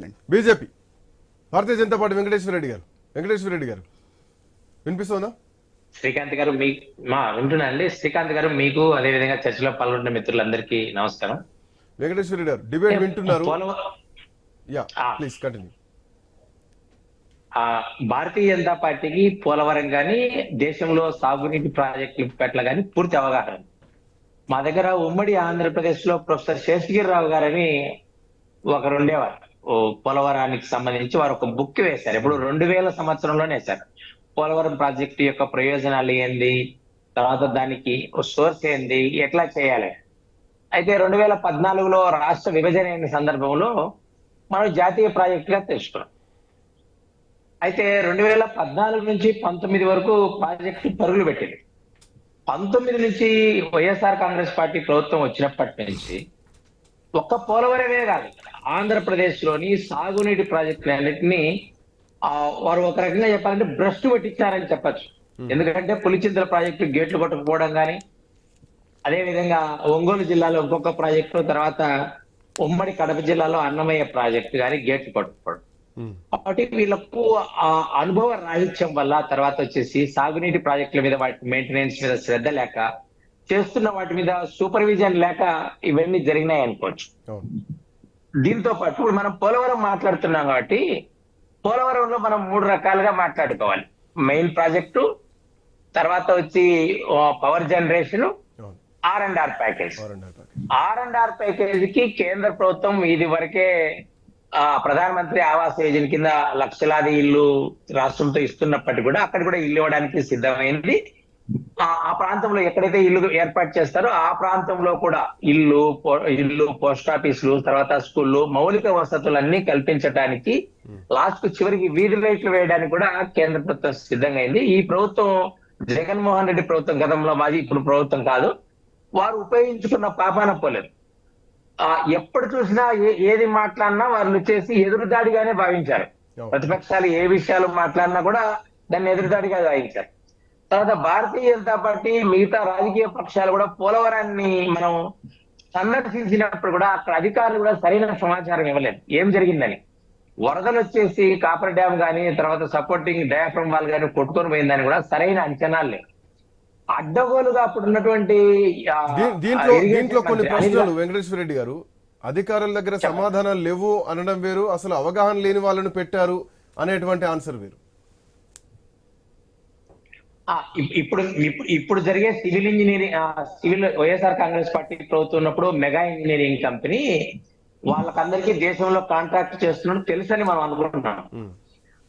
BJP. Bharatiya Janata party Venkateswara Reddy గారు. వెంకటేశ్వర రెడ్డి గారు. వినిపిస్తుందా? శ్రీకాంత్ గారు మీ మా వింటున్నా అండి. శ్రీకాంత్ గారు మీకు అదే విధంగా చర్చలో పాల్గొంటున్న మిత్రులందరికీ నమస్కారం. వెంకటేశ్వర రెడ్డి గారు డిబేట్ వింటున్నారు. యా. Please continue. ఆ, భారతీయ జనతా పార్టీకి పోలవరం గాని దేశంలో సాగునీటి ప్రాజెక్టుల పట్ల గాని పూర్తి అవగాహన. మా దగ్గర ఉమ్మడి ఆంధ్రప్రదేశ్లో ప్రొఫెసర్ శేషగిరిరావు గారని ఒకరు ఉండేవారు. ఓ పోలవరానికి సంబంధించి వారు ఒక బుక్ వేశారు. ఇప్పుడు రెండు వేల సంవత్సరంలోనే వేశారు పోలవరం ప్రాజెక్టు యొక్క ప్రయోజనాలు ఏంది? తర్వాత దానికి సోర్స్ ఏంది? ఎట్లా చేయాలి? అయితే రెండు వేల పద్నాలుగులో రాష్ట్ర విభజన అయిన సందర్భంలో మనం జాతీయ ప్రాజెక్టుగా తెలుసుకున్నాం. అయితే రెండు వేల పద్నాలుగు నుంచి పంతొమ్మిది వరకు ప్రాజెక్టు పరుగులు పెట్టింది. పంతొమ్మిది నుంచి వైఎస్ఆర్ కాంగ్రెస్ పార్టీ ప్రభుత్వం వచ్చినప్పటి నుంచి ఒక్క పోలవరమే కాదు ఆంధ్రప్రదేశ్లోని సాగునీటి ప్రాజెక్టులన్నింటినీ ఆ, వారు ఒక రకంగా చెప్పాలంటే భ్రష్టు పట్టించారని చెప్పచ్చు. ఎందుకంటే పులిచింతల ప్రాజెక్టు గేట్లు కొట్టకపోవడం కానీ అదే విధంగా ఒంగోలు జిల్లాలో ఇంకొక ప్రాజెక్టు తర్వాత ఉమ్మడి కడప జిల్లాలో అన్నమయ్య ప్రాజెక్టు కానీ గేట్లు కొట్టకపోవడం. కాబట్టి వీళ్ళకు ఆ అనుభవ రాహిత్యం వల్ల తర్వాత వచ్చేసి సాగునీటి ప్రాజెక్టుల మీద వాటి మెయింటెనెన్స్ మీద శ్రద్ధ లేక చేస్తున్న వాటి మీద సూపర్విజన్ లేక ఇవన్నీ జరిగినాయి అనుకోవచ్చు. దీంతో పాటు ఇప్పుడు మనం పోలవరం మాట్లాడుతున్నాం కాబట్టి పోలవరంలో మనం మూడు రకాలుగా మాట్లాడుకోవాలి. మెయిన్ ప్రాజెక్టు తర్వాత వచ్చి power generation R and R package R and R package. కి కేంద్ర ప్రభుత్వం ఇది వరకే ప్రధానమంత్రి ఆవాస్ యోజన కింద లక్షలాది ఇల్లు రాష్ట్రంతో ఇస్తున్నప్పటికీ కూడా అక్కడ కూడా ఇల్లు ఇవ్వడానికి సిద్ధమైంది. ఆ ప్రాంతంలో ఎక్కడైతే ఇల్లు ఏర్పాటు చేస్తారో ఆ ప్రాంతంలో కూడా ఇల్లు ఇల్లు పోస్ట్ ఆఫీసులు తర్వాత స్కూళ్ళు మౌలిక వసతులన్నీ కల్పించడానికి లాస్ట్ చివరికి వీధి లైట్లు వేయడానికి కూడా కేంద్ర ప్రభుత్వం సిద్ధంగా అయింది ఈ ప్రభుత్వం జగన్మోహన్ రెడ్డి ప్రభుత్వం గతంలో మాది ఇప్పుడు ప్రభుత్వం కాదు. వారు ఉపయోగించుకున్న పాపాన పోలేదు. ఆ ఎప్పుడు చూసినా ఏది మాట్లాడినా వాళ్ళు వచ్చేసి ఎదురుదాడిగానే భావించారు. ప్రతిపక్షాలు ఏ విషయాలు మాట్లాడినా కూడా దాన్ని ఎదురుదాడిగా భావించారు. తర్వాత భారతీయ జనతా పార్టీ మిగతా రాజకీయ పక్షాలు కూడా పోలవరాన్ని మనం సందర్శించినప్పుడు కూడా అక్కడ అధికారులు కూడా సరైన సమాచారం ఇవ్వలేదు. ఏం జరిగిందని? వరదలు వచ్చేసి కాపర్ డ్యామ్ కానీ తర్వాత సపోర్టింగ్ డయాఫ్రమ్ వాల్ కానీ కొట్టుకొని పోయిందని కూడా సరైన అంచనాలు లేవు అడ్డగోలుగా అప్పుడు ఉన్నటువంటి దీంట్లో దీంట్లో కొన్ని ప్రశ్నలు వెంకటేశ్వర రెడ్డి గారు. అధికారుల దగ్గర సమాధానాలు లేవు అనడం వేరు అసలు అవగాహన లేని వాళ్ళను పెట్టారు అనేటువంటి ఆన్సర్ వేరు. ఇప్పుడు ఇప్- ఇప్పుడు జరిగే civil engineering civil YSR Congress party ప్రభుత్వం ఉన్నప్పుడు మెగా ఇంజనీరింగ్ కంపెనీ వాళ్ళకందరికీ దేశంలో కాంట్రాక్ట్ చేస్తున్నట్టు తెలుసని మనం అనుకుంటున్నాం.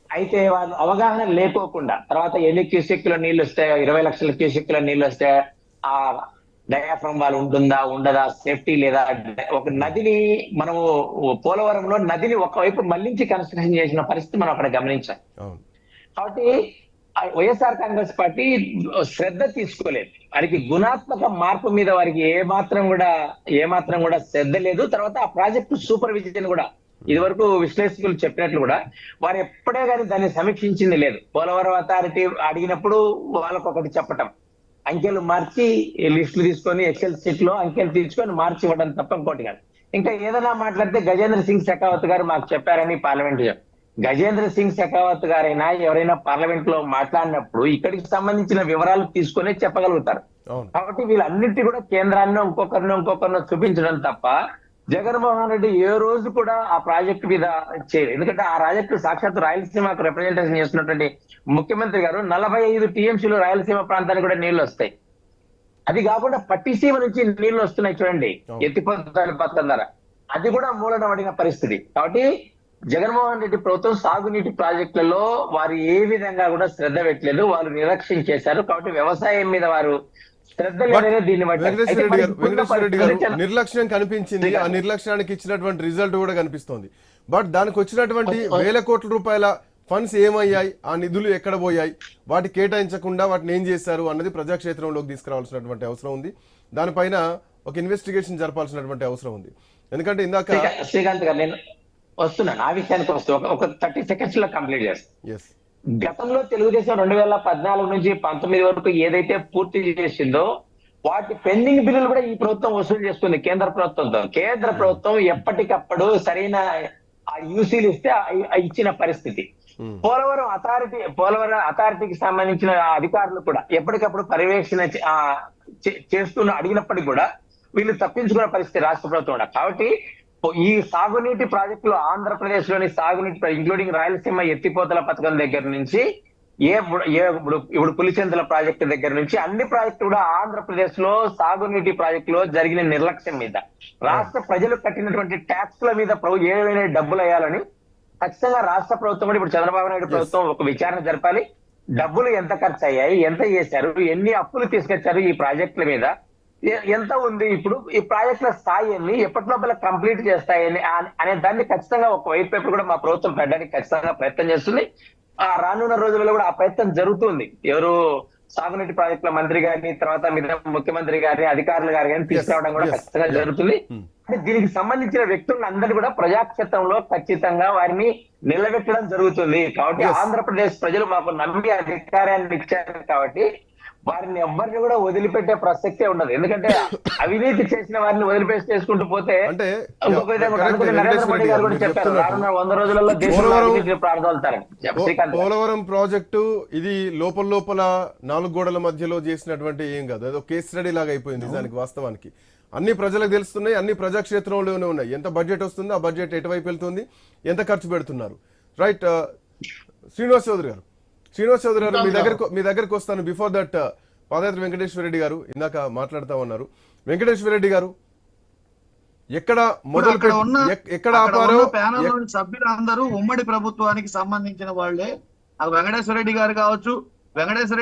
అయితే వాళ్ళు అవగాహన లేకోకుండా తర్వాత ఎన్ని క్యూసెక్కుల నీళ్ళు వస్తాయో ఇరవై లక్షల క్యూసెక్కుల నీళ్ళు వస్తే ఆ డయాఫ్రమ్ వాళ్ళు ఉంటుందా ఉండదా సేఫ్టీ లేదా? ఒక నదిని మనము పోలవరంలో నదిని ఒకవైపు మళ్ళించి కన్స్ట్రక్షన్ చేసిన పరిస్థితి మనం అక్కడ గమనించాం అవును. కాబట్టి వైఎస్ఆర్ కాంగ్రెస్ పార్టీ శ్రద్ధ తీసుకోలేదు. వారికి గుణాత్మక మార్పు మీద వారికి ఏ మాత్రం కూడా ఏ మాత్రం కూడా శ్రద్ధ లేదు. తర్వాత ఆ ప్రాజెక్టు సూపర్విజన్ కూడా ఇది వరకు విశ్లేషకులు చెప్పినట్లు కూడా వారు ఎప్పుడే కానీ దాన్ని సమీక్షించింది లేదు. పోలవరం అథారిటీ అడిగినప్పుడు వాళ్ళకు ఒకటి చెప్పటం. అంకెలు మార్చి లిస్టులు తీసుకొని ఎక్సెల్ షీట్లో అంకెలు తీసుకొని మార్చి ఇవ్వడం తప్ప ఇంకోటి కాదు. ఇంకా ఏదైనా మాట్లాడితే గజేంద్ర సింగ్ షెకావత్ గారు మాకు చెప్పారని పార్లమెంట్ గజేంద్ర సింగ్ షెకావత్ గారైనా ఎవరైనా పార్లమెంట్లో మాట్లాడినప్పుడు ఇక్కడికి సంబంధించిన వివరాలు తీసుకునే చెప్పగలుగుతారు. కాబట్టి వీళ్ళన్నిటి కూడా కేంద్రాన్ని ఇంకొకరిని ఇంకొకరిని చూపించడం తప్ప జగన్మోహన్ రెడ్డి ఏ రోజు కూడా ఆ ప్రాజెక్టు మీద చేయలేదు. ఎందుకంటే ఆ ప్రాజెక్టు సాక్షాత్ రాయలసీమకు రిప్రజెంటేషన్ చేస్తున్నటువంటి ముఖ్యమంత్రి గారు నలభై ఐదు టీఎంసీలు రాయలసీమ ప్రాంతానికి కూడా నీళ్ళు వస్తాయి. అది కాకుండా పట్టిసీమ నుంచి నీళ్ళు వస్తున్నాయి చూడండి. ఎత్తిపోతల పథకం ద్వారా అది కూడా మూలన పడిన పరిస్థితి. కాబట్టి జగన్మోహన్ రెడ్డి ప్రభుత్వం సాగునీటి ప్రాజెక్టులలో వారు ఏ విధంగా కూడా శ్రద్ధ పెట్టలేదు వారు నిర్లక్ష్యం చేశారు కాబట్టి వ్యవసాయం మీద వారు నిర్లక్ష్యం కనిపించింది ఆ నిర్లక్ష్యానికి ఇచ్చినటువంటి రిజల్ట్ కూడా కనిపిస్తోంది. బట్ దానికి వచ్చినటువంటి వేల కోట్ల రూపాయల ఫండ్స్ ఏమయ్యాయి ఆ నిధులు ఎక్కడ పోయాయి వాటి కేటాయించకుండా వాటిని ఏం చేశారు అన్నది ప్రజాక్షేత్రంలోకి తీసుకురావాల్సినటువంటి అవసరం ఉంది. దానిపైన ఒక ఇన్వెస్టిగేషన్ జరపాల్సినటువంటి అవసరం ఉంది. ఎందుకంటే ఇందాక శ్రీకా- శ్రీకాంత్ గారు నేను వస్తున్నాను. ఆ విషయానికి వస్తూ ఒక- థర్టీ సెకండ్స్లో కంప్లీట్ చేస్తాను గతంలో తెలుగుదేశం రెండు వేల పద్నాలుగు నుంచి పంతొమ్మిది వరకు ఏదైతే పూర్తి చేసిందో వాటి పెండింగ్ బిల్లులు కూడా ఈ ప్రభుత్వం వసూలు చేస్తుంది కేంద్ర ప్రభుత్వంతో కేంద్ర ప్రభుత్వం ఎప్పటికప్పుడు సరైన ఆ యూసీలు ఇస్తే ఇచ్చిన పరిస్థితి. ఉమ్. పోలవరం అథారిటీ పోలవరం అథారిటీకి సంబంధించిన అధికారులు కూడా ఎప్పటికప్పుడు పర్యవేక్షణ చేస్తున్న అడిగినప్పటికీ కూడా వీళ్ళు తప్పించుకునే పరిస్థితి రాష్ట్ర ప్రభుత్వం కూడా. కాబట్టి ఈ సాగునీటి ప్రాజెక్టులు ఆంధ్రప్రదేశ్లోని సాగునీటి ఇంక్లూడింగ్ రాయలసీమ ఎత్తిపోతల పథకం దగ్గర నుంచి ఏ ఇప్పుడు ఇప్పుడు పులిచెంతల ప్రాజెక్టు దగ్గర నుంచి అన్ని ప్రాజెక్టులు కూడా ఆంధ్రప్రదేశ్లో సాగునీటి ప్రాజెక్టులో జరిగిన నిర్లక్ష్యం మీద. రాష్ట్ర ప్రజలు కట్టినటువంటి ట్యాక్స్ల మీద ప్రభు ఏవైనా డబ్బులు వేయాలని ఖచ్చితంగా రాష్ట్ర ప్రభుత్వం కూడా ఇప్పుడు చంద్రబాబు నాయుడు ప్రభుత్వం ఒక విచారణ జరపాలి. డబ్బులు ఎంత ఖర్చు అయ్యాయి ఎంత చేశారు ఎన్ని అప్పులు తీసుకొచ్చారు ఈ ప్రాజెక్టుల మీద ఎంత ఉంది? ఇప్పుడు ఈ ప్రాజెక్టుల స్థాయి ఎన్ని? ఎప్పటి లోపల కంప్లీట్ చేస్తాయని అనే దాన్ని ఖచ్చితంగా ఒక వైట్ పేపర్ కూడా మా ప్రభుత్వం పెట్టడానికి ఖచ్చితంగా ప్రయత్నం చేస్తుంది. ఆ రానున్న రోజులలో కూడా ఆ ప్రయత్నం జరుగుతుంది. ఎవరు సాగునీటి ప్రాజెక్టుల మంత్రి గారిని తర్వాత మిగతా ముఖ్యమంత్రి గారిని అధికారులు గారి కానీ తీసుకురావడం కూడా ఖచ్చితంగా. జరుగుతుంది. Hmm. అంటే దీనికి సంబంధించిన వ్యక్తులను అందరూ కూడా ప్రజాక్షేత్రంలో ఖచ్చితంగా వారిని నిలబెట్టడం జరుగుతుంది. కాబట్టి. ఆంధ్రప్రదేశ్ ప్రజలు మాకు నమ్మి అధికారాన్ని ఇచ్చారు కాబట్టి వారిని ఎవరిని కూడా వదిలిపెట్టే ప్రసక్తే ఉండదు. ఎందుకంటే అవినీతి చేసిన వారిని వదిలిపెట్టి చేసుకుంటూ పోతే అంటే ఇంకొక విధంగా correct, అనుకుని నరేంద్ర వెంకటేశ్వర మోడీ రెడ్డి గారు గారు కూడా మీరు చెప్పారు. చెప్తున్నట్టు రానున్న వంద రోజులలో దేశంలో పోలవరం- ప్రాజెక్టు ఇది లోపల లోపల నాలుగు గోడల మధ్యలో చేసినటువంటి ఏం కాదు. అదో కేస్ స్టడీ లాగా అయిపోయింది నిజానికి వాస్తవానికి. అన్ని ప్రజలకు తెలుస్తున్నాయి అన్ని ప్రజాక్షేత్రంలోనే ఉన్నాయి. ఎంత బడ్జెట్ వస్తుంది ఆ బడ్జెట్ ఎటువైపు వెళ్తుంది ఎంత ఖర్చు పెడుతున్నారు. రైట్ శ్రీనివాస్ చౌదరి గారు శ్రీనివాస్ చౌదరి గారు మీ దగ్గరకు మీ దగ్గరకు వస్తాను. బిఫోర్ దట్ పాదయాత్ర వెంకటేశ్వర రెడ్డి గారు ఇందాక మాట్లాడుతా ఉన్నారు. వెంకటేశ్వర రెడ్డి గారు ఎక్కడ మొదలు ఎక్కడ ఆపారో సభ్యులందరూ ఉమ్మడి ప్రభుత్వానికి సంబంధించిన వాళ్ళే. ఆ వెంకటేశ్వర రెడ్డి గారు కావచ్చు వెంకటేశ్వర